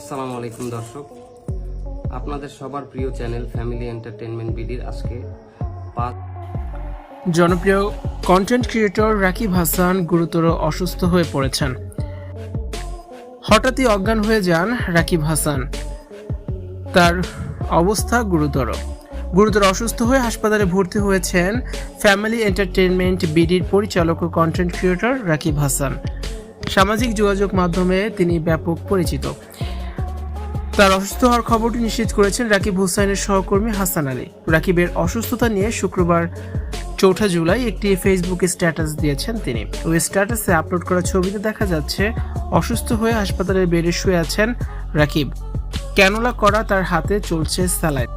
আসসালামু আলাইকুম দর্শক। আপনাদের সবার প্রিয় চ্যানেল ফ্যামিলি এন্টারটেনমেন্ট বিডির আজকে জনপ্রিয় কন্টেন্ট ক্রিয়েটর রাকিব হাসান গুরুতর অসুস্থ হয়ে পড়েছেন। হঠাৎই অজ্ঞান হয়ে যান রাকিব হাসান। তার অবস্থা গুরুতর। গুরুতর অসুস্থ হয়ে হাসপাতালে ভর্তি হয়েছেন ফ্যামিলি এন্টারটেনমেন্ট বিডির পরিচালক ও কন্টেন্ট ক্রিয়েটর রাকিব হাসান। সামাজিক যোগাযোগ মাধ্যমে তিনি ব্যাপক পরিচিত। তার অসুস্থ হওয়ার খবরটি নিশ্চিত করেছেন রাকিব হুসাইনের সহকর্মী হাসান আলী। রাকিবের অসুস্থতা নিয়ে শুক্রবার চৌঠা জুলাই একটি ফেসবুকে স্ট্যাটাস দিয়েছেন তিনি। ওই স্ট্যাটাসে আপলোড করা ছবিতে দেখা যাচ্ছে, অসুস্থ হয়ে হাসপাতালের বেডে শুয়ে আছেন রাকিব। ক্যানোলা করা তার হাতে চলছে স্যালাইন।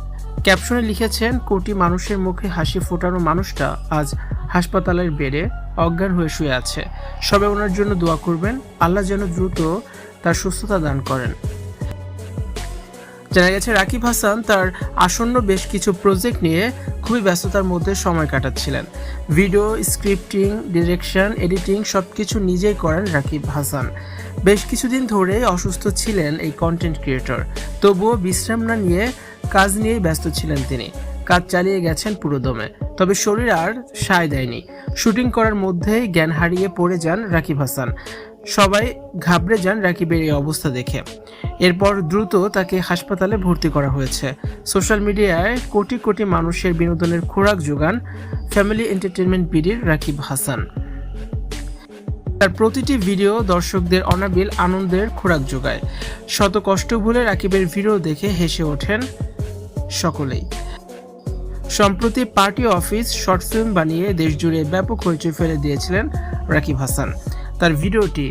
ক্যাপশনে লিখেছেন, কোটি মানুষের মুখে হাসি ফোটানো মানুষটা আজ হাসপাতালের বেডে অজ্ঞান হয়ে শুয়ে আছে। সবাই ওনার জন্য দোয়া করবেন। আল্লাহ যেন দ্রুত তার সুস্থতা দান করেন। জানা গেছে, রাকিব হাসান তার আসন্ন বেশ কিছু প্রজেক্ট নিয়ে খুবই ব্যস্ততার মধ্যে সময় কাটাচ্ছিলেন। ভিডিও স্ক্রিপ্টিং ডিরেকশন এডিটিং সবকিছু নিজেই করেন রাকিব হাসান। বেশ কিছুদিন ধরে অসুস্থ ছিলেন এই কন্টেন্ট ক্রিয়েটর তবুও বিশ্রাম না নিয়ে কাজ নিয়েই ব্যস্ত ছিলেন তিনি। কাজ চালিয়ে গেছেন পুরোদমে, তবে শরীর আর সায় দেয়নি। শুটিং করার মধ্যেই জ্ঞান হারিয়ে পড়ে যান রাকিব হাসান। সবাই ঘাবড়ে যান রাকিবের এই অবস্থা দেখে। এরপর দ্রুত তাকে হাসপাতালে ভর্তি করা হয়েছে। সোশ্যাল মিডিয়ায় কোটি কোটি মানুষের বিনোদনের খোরাক যোগান ফ্যামিলি এন্টারটেনমেন্ট বিডির রাকিব হাসান। তার প্রতিটি ভিডিও দর্শকদের অনাবিল আনন্দের খোরাক যোগায়। শত কষ্ট ভুলে রাকিবের ভিডিও দেখে হেসে ওঠেন সকলেই। সম্প্রতি পার্টি অফিস শর্ট ফিল্ম বানিয়ে দেশজুড়ে ব্যাপক হইচই ফেলে দিয়েছিলেন রাকিব হাসান। তার ভিডিওটি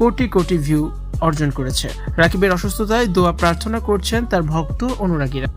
কোটি কোটি ভিউ অর্জন করেছে। রাকিবের অসুস্থতায় দোয়া প্রার্থনা করছেন তার ভক্ত অনুরাগীরা।